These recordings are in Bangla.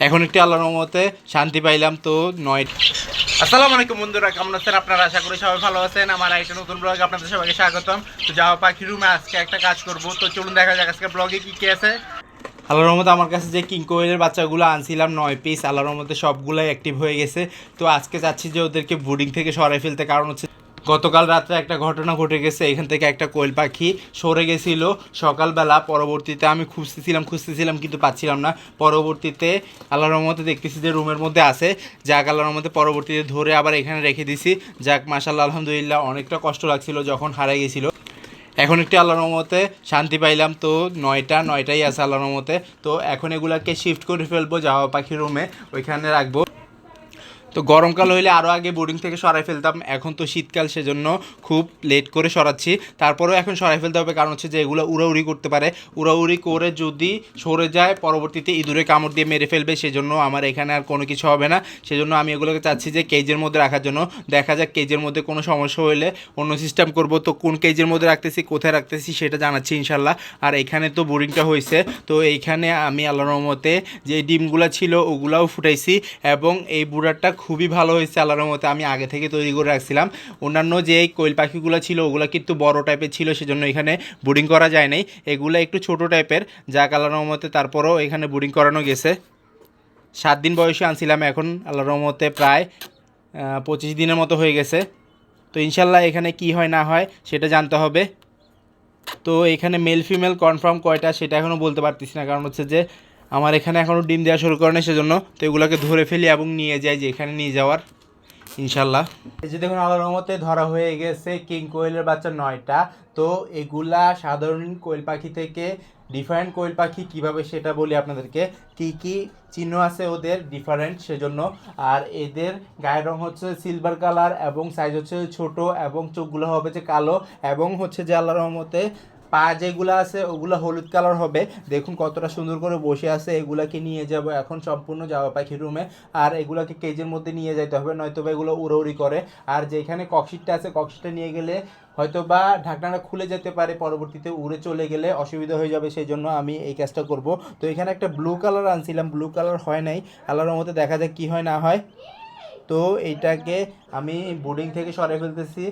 এখন একটি আল্লাহর রহমতে শান্তি পাইলাম তো নয় আসসালামু আলাইকুম বন্ধুরা কেমন আছেন আপনারা? আশা করি সবাই ভালো আছেন। আমার একটা নতুন ব্লগে আপনাদের সবাইকে স্বাগতম। তো যাওয়া পাখি রুমে আজকে একটা কাজ করব। তো চলুন দেখা যাক আজকে ব্লগে কি কি আছে। আল্লাহর রহমতে আমার কাছে যে কিং কোয়েলের বাচ্চাগুলো আনছিলাম নয় পিস আল্লাহর রহমতে সবগুলাই অ্যাক্টিভ হয়ে গেছে। তো আজকে চাচ্ছি যে ওদেরকে বোর্ডিং থেকে সরাই ফেলতে কারণ হচ্ছে গতকাল রাত্রে একটা ঘটনা ঘটে গেছে। এখান থেকে একটা কোয়েল পাখি সরে গেছিল। সকালবেলা পরবর্তীতে আমি খুঁজতেছিলাম খুঁজতেছিলাম কিন্তু পাচ্ছিলাম না। পরবর্তীতে আল্লাহর রহমতে দেখতেছি যে রুমের মধ্যে আছে। যাক, আল্লাহর রহমতে পরবর্তীতে ধরে আবার এখানে রেখে দিছি। যাক মাসাল্লাহ আলহামদুলিল্লাহ অনেকটা কষ্ট লাগছিল যখন হারাই গেছিল। এখন একটি আল্লাহর রহমতে শান্তি পাইলাম। তো নয়টা, নয়টাই আছে আল্লাহর রহমতে। তো এখন এগুলাকে শিফট করে ফেলব, যাওয়া পাখি রুমে ওইখানে রাখব। তো গরমকাল হইলে আরও আগে বোর্ডিং থেকে সরাই ফেলতাম। এখন তো শীতকাল, সেজন্য খুব লেট করে সরাচ্ছি। তারপরেও এখন সরাই ফেলতে হবে, কারণ হচ্ছে যে এগুলো উড়াউড়ি করতে পারে। উড়াউড়ি করে যদি সরে যায়, পরবর্তীতে ইঁদুরে কামড় দিয়ে মেরে ফেলবে, সেজন্য আমার এখানে আর কোনো কিছু হবে না। সেজন্য আমি এগুলোকে চাচ্ছি যে কেজের মধ্যে রাখার জন্য। দেখা যাক কেজের মধ্যে কোনো সমস্যা হলে অন্য সিস্টেম করব। তো কোন কেজের মধ্যে রাখতেছি, কোথায় রাখতেছি, সেটা জানাচ্ছি ইনশাল্লাহ আর এখানে তো বোরিংটা হয়েছে তো এইখানে আমি আল্লাহর রহমতে যে ডিমগুলো ছিল, ওগুলাও ফুটাইছি এবং এই বুড়ারটা খুবই ভালো হয়েছে আল্লাহর মতে আমি আগে থেকে তৈরি করে রাখছিলাম। অন্যান্য যে কোয়েল পাখিগুলো ছিল, ওগুলো কিন্তু বড় টাইপের ছিল, সেজন্য এখানে বোর্ডিং করা যায় নাই। এগুলো একটু ছোট টাইপের যাক আল্লাহর রহমতে তারপরেও এখানে বোর্ডিং করানো গেছে। সাত দিন বয়সে আনছিলাম, এখন আল্লাহর রহমতে প্রায় পঁচিশ দিনের মতো হয়ে গেছে। তো ইনশাল্লাহ এখানে কি হয় না হয়, সেটা জানতে হবে। তো এখানে মেল ফিমেল কনফার্ম কয়টা, সেটা এখনও বলতে পারতেছি না। কারণ হচ্ছে যে আমার এখানে এখনও ডিম দেওয়া শুরু করে না সেজন্য তো এগুলোকে ধরে ফেলি এবং নিয়ে যাই যে এখানে নিয়ে যাওয়ার, ইনশাল্লাহ। এই যে দেখুন, আল্লাহর রহমতে ধরা হয়ে গেছে কিং কোয়েলের বাচ্চা নয়টা। তো এগুলা সাধারণ কোয়েল পাখি থেকে ডিফারেন্ট কোয়েল পাখি কীভাবে সেটা বলি আপনাদেরকে। কি কি চিহ্ন আছে ওদের ডিফারেন্ট সেজন্য। আর এদের গায়ের রং হচ্ছে সিলভার কালার এবং সাইজ হচ্ছে ছোট এবং চোখগুলো হবে যে কালো এবং হচ্ছে যে আল্লাহর রহমতে পা যেগুলো আছে, ওগুলো হলুদ কালার হবে। দেখুন কতটা সুন্দর করে বসে আছে, এগুলাকে নিয়ে যাব এখন সম্পূর্ণ যাওয়া পাখির রুমে আর এগুলাকে কেজের মধ্যে নিয়ে যেতে হবে, নয়তো বা এগুলো উড়ৌড়ি করে। আর যেখানে ককশিটটা আছে ককশিটটা নিয়ে গেলে হয়তো বা ঢাকনাটা খুলে যেতে পারে, পরবর্তীতে উড়ে চলে গেলে অসুবিধা হয়ে যাবে সেই জন্য আমি এই কাজটা করব। তো এখানে একটা ব্লু কালার আনছিলাম ব্লু কালার হয় নাই। আল্লাহর মধ্যে দেখা যাক কি হয়, না হয়। তো এইটাকে আমি বোর্ডিং থেকে সরাই ফেলতেছি।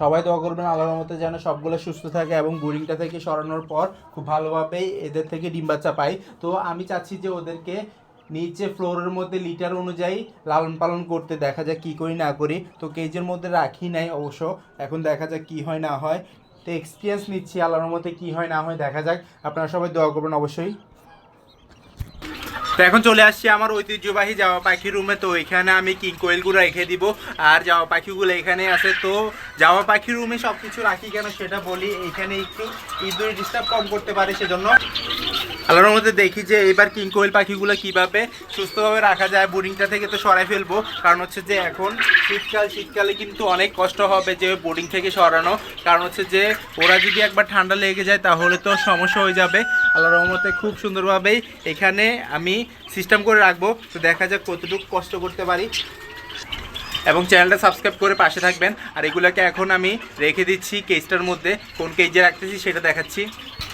সবাই দোয়া করবেন, আল্লাহর মতো যেন সবগুলো সুস্থ থাকে এবং বোরিংটা থেকে সরানোর পর খুব ভালোভাবেই এদের থেকে ডিম বাচ্চা পাই। তো আমি চাচ্ছি যে ওদেরকে নিচে ফ্লোরের মধ্যে লিটার অনুযায়ী লালন পালন করতে দেখা যাক কী করি না করি। তো কেজের মধ্যে রাখি নাই অবশ্য, এখন দেখা যাক কী হয় না হয়। তো এক্সপিরিয়েন্স নিচ্ছি, আল্লাহর মধ্যে কী হয় না হয় দেখা যাক। আপনারা সবাই দোয়া করবেন অবশ্যই। তো এখন চলে আসছি আমার ঐতিহ্যবাহী যাওয়া পাখি রুমে তো এখানে আমি কিং কোয়েলগুলো রেখে দিব। আর যাওয়া পাখিগুলো এখানে আছে। তো যাওয়া পাখি রুমে সব কিছু রাখি কেন সেটা বলি। এখানে একটু ইঁদুর ডিস্টার্ব কম করতে পারে সেজন্য। আল্লাহর মধ্যে দেখি যে এবার কিং কোয়েল পাখিগুলো কীভাবে সুস্থভাবে রাখা যায় বোর্ডিংটা থেকে তো সরাই ফেলব। কারণ হচ্ছে যে এখন শীতকাল, শীতকালে কিন্তু অনেক কষ্ট হবে যে বোর্ডিং থেকে সরানো। কারণ হচ্ছে যে ওরা যদি একবার ঠান্ডা লেগে যায় তাহলে তো সমস্যা হয়ে যাবে। আল্লাহর রহমতে খুব সুন্দরভাবেই এখানে আমি সিস্টেম করে রাখব। তো দেখা যাক কতটুকু কষ্ট করতে পারি। এবং চ্যানেলটা সাবস্ক্রাইব করে পাশে থাকবেন। আর এগুলোকে এখন আমি রেখে দিচ্ছি কেজটার মধ্যে, কোন কেজে রাখতেছি সেটা দেখাচ্ছি।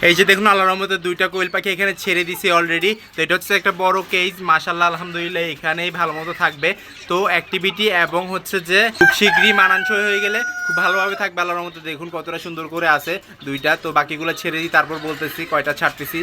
এই যে দেখুন, আল্লাহর রহমতে দুইটা কোয়েল পাখি এখানে ছেড়ে দিছি অলরেডি তো এটা হচ্ছে একটা বড় কেজ মাশাল্লাহ আলহামদুলিল্লাহ, এখানেই ভালো মতো থাকবে। তো অ্যাক্টিভিটি এবং হচ্ছে যে খুব শীঘ্রই মানানসই হয়ে গেলে খুব ভালোভাবে থাকবে আল্লাহর মতো দেখুন কতটা সুন্দর করে আছে দুইটা। তো বাকিগুলো ছেড়ে দিই, তারপর বলতেছি কয়টা ছাড়তেছি।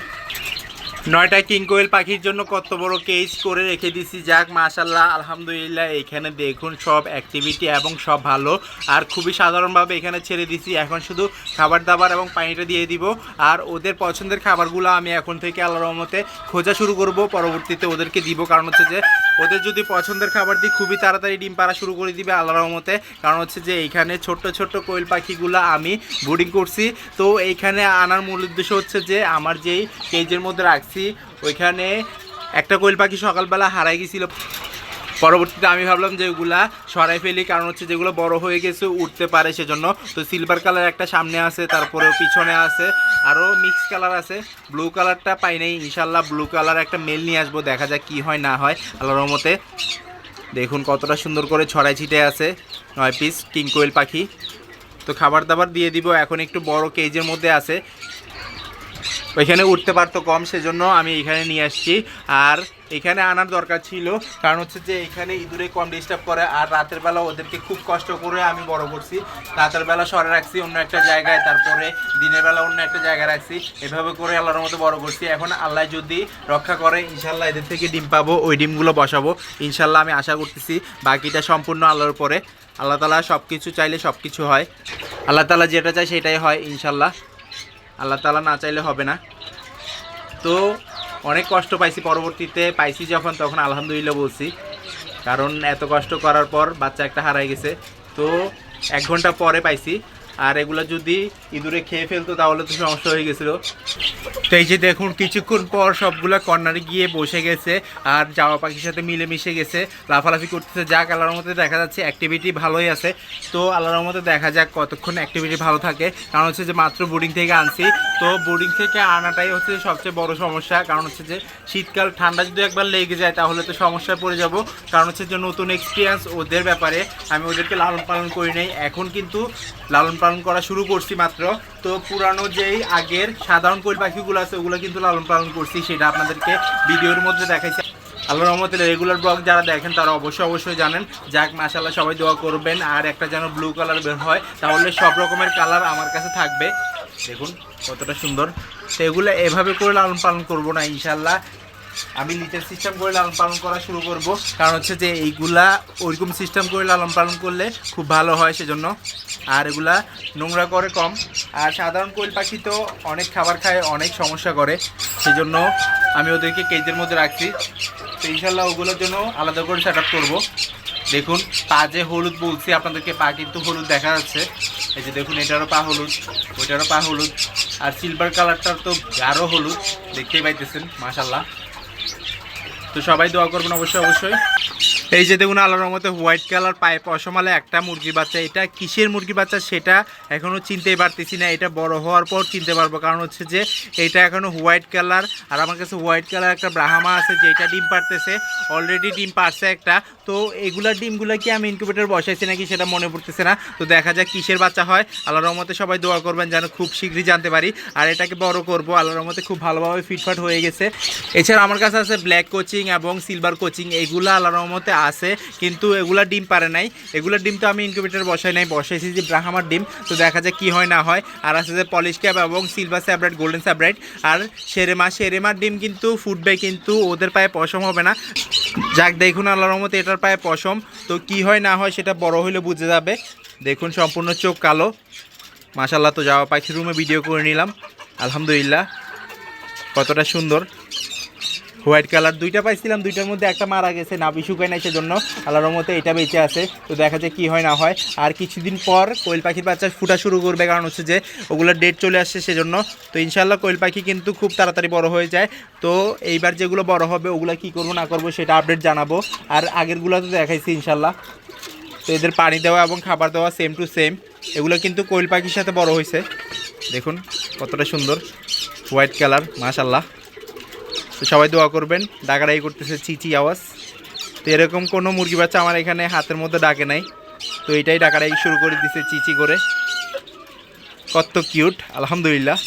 নয়টা কিং কোয়েল পাখির জন্য কত বড় কেস করে রেখে দিছি? যাক মাশাল্লাহ আলহামদুলিল্লাহ, এখানে দেখুন সব অ্যাক্টিভিটি এবং সব ভালো। আর খুবই সাধারণভাবে এখানে ছেড়ে দিছি। এখন শুধু খাবার দাবার এবং পানিটা দিয়ে দিব। আর ওদের পছন্দের খাবারগুলো আমি এখন থেকে আল্লাহ রহমতে খোঁজা শুরু করব। পরবর্তীতে ওদেরকে দিব। কারণ হচ্ছে যে ওদের যদি পছন্দের খাবার দিই, খুবই তাড়াতাড়ি ডিম পাড়া শুরু করে দিবে আল্লাহ রহমতে। কারণ হচ্ছে যে এইখানে ছোট্ট ছোট্ট কোয়েল পাখিগুলো আমি বোর্ডিং করছি। তো এইখানে আনার মূল উদ্দেশ্য হচ্ছে যে আমার যেই কেজের মধ্যে রাখছি, ওইখানে একটা কোয়েল পাখি সকালবেলা হারাই গেছিল। পরবর্তীতে আমি ভাবলাম যে ওগুলা সরাই ফেলি, কারণ হচ্ছে যেগুলো বড় হয়ে গেছে উঠতে পারে সেজন্য। তো সিলভার কালার একটা সামনে আছে তারপরে পিছনে আছে আরও মিক্স কালার আছে। ব্লু কালারটা পাই নাই, ইনশাল্লাহ ব্লু কালার একটা মেল নিয়ে আসব, দেখা যাক কি হয় না হয়, আল্লাহর রহমতে। দেখুন কতটা সুন্দর করে ছড়াই ছিটে আছে, নয় পিস কিং কোয়েল পাখি। তো খাবার দাবার দিয়ে দিব, এখন একটু বড় কেজের মধ্যে আছে। ওইখানে উঠতে পারতো কম, সেজন্য আমি এখানে নিয়ে আসছি। আর এখানে আনার দরকার ছিল, কারণ হচ্ছে যে এখানে ইঁদুরে কম ডিস্টার্ব করে, আর রাতের বেলা ওদেরকে খুব কষ্ট করে আমি বড় করছি। রাতের বেলা সরে রাখছি, অন্য একটা জায়গায়, তারপরে দিনের বেলা অন্য একটা জায়গায় রাখছি। এভাবে করে আল্লাহর মতো বড় করছি। এখন আল্লাহ যদি রক্ষা করে ইনশাল্লাহ এদের থেকে ডিম পাবো, ওই ডিমগুলো বসাবো। ইনশাল্লাহ আমি আশা করতেছি বাকিটা সম্পূর্ণ আল্লাহর পরে আল্লাহ তালা সব কিছু চাইলে সব কিছু হয়। আল্লাহ তালা যেটা চায় সেটাই হয় ইনশাল্লাহ আল্লাহ তালা না চাইলে হবে না। তো অনেক কষ্ট পাইছি পরবর্তীতে। পাইছি যখন, তখন আলহামদুলিল্লাহ বলছি। কারণ এত কষ্ট করার পর বাচ্চা একটা হারাই গেছে। তো এক ঘণ্টা পরে পাইছি। আর এগুলো যদি ইঁদুরে খেয়ে ফেলতো তাহলে তো সমস্যা হয়ে গেছিল। তো এই যে দেখুন, কিছুক্ষণ পর সবগুলো কর্নারে গিয়ে বসে গেছে আর জামা পাখির সাথে মিলেমিশে গেছে। লাফালাফি করতেছে, যাক, আল্লাহর মধ্যে দেখা যাচ্ছে অ্যাক্টিভিটি ভালোই আছে। তো আল্লাহর মধ্যে দেখা যাক কতক্ষণ অ্যাক্টিভিটি ভালো থাকে। কারণ হচ্ছে যে মাত্র বোর্ডিং থেকে আনছি। তো বোর্ডিং থেকে আনাটাই হচ্ছে সবচেয়ে বড় সমস্যা। কারণ হচ্ছে যে শীতকাল, ঠান্ডা যদি একবার লেগে যায় তাহলে তো সমস্যায় পড়ে যাব। কারণ হচ্ছে যে নতুন এক্সপিরিয়েন্স ওদের ব্যাপারে। আমি ওদেরকে লালন পালন করি নাই। এখন কিন্তু লালন পালন করা শুরু করছি মাত্র। তো পুরানো যেই আগের সাধারণ কোয়েল পাখিগুলো আছে, ওগুলো কিন্তু লালন পালন করছি, সেটা আপনাদেরকে ভিডিওর মধ্যে দেখাইছি। আল্লাহ রহমতের রেগুলার ব্লগ যারা দেখেন, তারা অবশ্যই অবশ্যই জানেন। যাক মাশাল্লাহ সবাই দোয়া করবেন, আর একটা যেন ব্লু কালার বের হয়, তাহলে সব রকমের কালার আমার কাছে থাকবে। দেখুন, কতটা সুন্দর। তো এগুলো এভাবে করে লালন পালন করব না ইনশাল্লাহ আমি লিটার সিস্টেম করে লালন পালন করা শুরু করব। কারণ হচ্ছে যে এইগুলা ওইরকম সিস্টেম করে লালন পালন করলে খুব ভালো হয় সেজন্য। আর এগুলা নোংরা করে কম। আর সাধারণ কোয়েল পাখি তো অনেক খাবার খায়, অনেক সমস্যা করে। সেজন্য আমি ওদেরকে কেজের মধ্যে রাখছি। তো ইনশাল্লাহ ওগুলোর জন্য আলাদা করে সেট আপ করব। দেখুন, পা যে হলুদ বলছি, আপনাদেরকে পা কিন্তু হলুদ দেখা যাচ্ছে। এই যে দেখুন, এটারও পা হলুদ, ওইটারও পা হলুদ। আর সিলভার কালারটার তো গাঢ় হলুদ, দেখতেই পাইতেছেন মাশাল্লাহ তো সবাই দোয়া করবেন অবশ্যই অবশ্যই। এই যে দেখুন আল্লাহর রহমতে হোয়াইট কালার পায়ে পশমালে একটা মুরগি বাচ্চা। এটা কিসের মুরগি বাচ্চা সেটা এখনও চিনতেই পারতেছি না। এটা বড় হওয়ার পর চিনতে পারব। কারণ হচ্ছে যে এটা এখনও হোয়াইট কালার আর আমার কাছে হোয়াইট কালার একটা ব্রাহ্মা আছে যেটা ডিম পারতেছে। অলরেডি ডিম পারছে একটা। তো এগুলার ডিমগুলো কি আমি ইনকিউবেটর বসাইছি নাকি সেটা মনে পড়তেছে না। তো দেখা যাক কিসের বাচ্চা হয়। আল্লাহর রহমতে সবাই দোয়া করবেন যেন খুব শীঘ্রই জানতে পারি। আর এটাকে বড় করব। আল্লাহর রহমতে খুব ভালোভাবে ফিটফাট হয়ে গেছে। এছাড়া আমার কাছে আছে ব্ল্যাক কোচিং এবং সিলভার কোচিং এগুলো আল্লাহর রহমতে আছে, কিন্তু এগুলা ডিম পারে নাই। এগুলোর ডিম তো আমি ইনকিউবেটর বসাই নাই, বসাইছি যে ব্রাহ্মার ডিম, তো দেখা যায় কি হয় না হয়। আর আছে যে পলিশ ক্যাপ এবং সিলভার স্যাব্রাইট গোল্ডেন স্যাব্রাইট আর সেরেমা, সেরেমার ডিম কিন্তু ফুটবে, কিন্তু ওদের পায়ে পশম হবে না। যাক, দেখুন আল্লাহর রহমতে এটার পায়ে পশম। তো কি হয় না হয় সেটা বড় হইলে বুঝে যাবে। দেখুন, সম্পূর্ণ চোখ কালো। মাশাল্লাহ তো যাওয়া পাখির রুমে ভিডিও করে নিলাম। আলহামদুলিল্লাহ, কতটা সুন্দর। হোয়াইট কালার দুইটা পাইছিলাম, দুইটার মধ্যে একটা মারা গেছে, নাভি শুকায় নাই সেজন্য। আল্লাহর মতো এটা বেঁচে আছে। তো দেখা যায় কি হয়, না হয়। আর কিছুদিন পর কোয়েল পাখির বাচ্চা ফুটা শুরু করবে, কারণ হচ্ছে যে ওগুলোর ডেট চলে আসছে সেজন্য। তো ইনশাল্লাহ কোয়েল পাখি কিন্তু খুব তাড়াতাড়ি বড় হয়ে যায়। তো এইবার যেগুলো বড় হবে, ওগুলো কি করব, না করব, সেটা আপডেট জানাব। আর আগেরগুলো তো দেখাইছি ইনশাল্লাহ তো এদের পানি দেওয়া এবং খাবার দেওয়া সেম টু সেম এগুলো কিন্তু কোয়েল পাখির সাথে বড় হয়েছে। দেখুন কতটা সুন্দর। হোয়াইট কালার মাশাল্লাহ তো সবাই দোয়া করবেন। ডাকাডাকি করতেছে চিচি আওয়াজ। তো এরকম কোনো মুরগি বাচ্চা আমার এখানে হাতের মধ্যে ডাকে নাই। তো এটাই ডাকাডাকি শুরু করে দিছে চিচি করে। কত কিউট আলহামদুলিল্লাহ।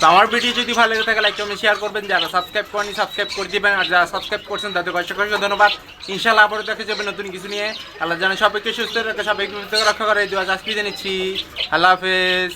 তো আমার ভিডিও যদি ভালো লেগে থাকে লাইক কমেন্ট শেয়ার করবেন। যারা সাবস্ক্রাইব করেনি সাবস্ক্রাইব করে দিবেন। আর যারা সাবস্ক্রাইব করছেন তাদের অসংখ্য ধন্যবাদ। ইনশাল্লাহ আবারও দেখে যাবেন নতুন কিছু নিয়ে। আল্লাহ জানে সবাইকে সুস্থ রাখা, সবাইকে রক্ষা করে। এই দু আজ বিদায় নিচ্ছি আল্লাহ হাফেজ।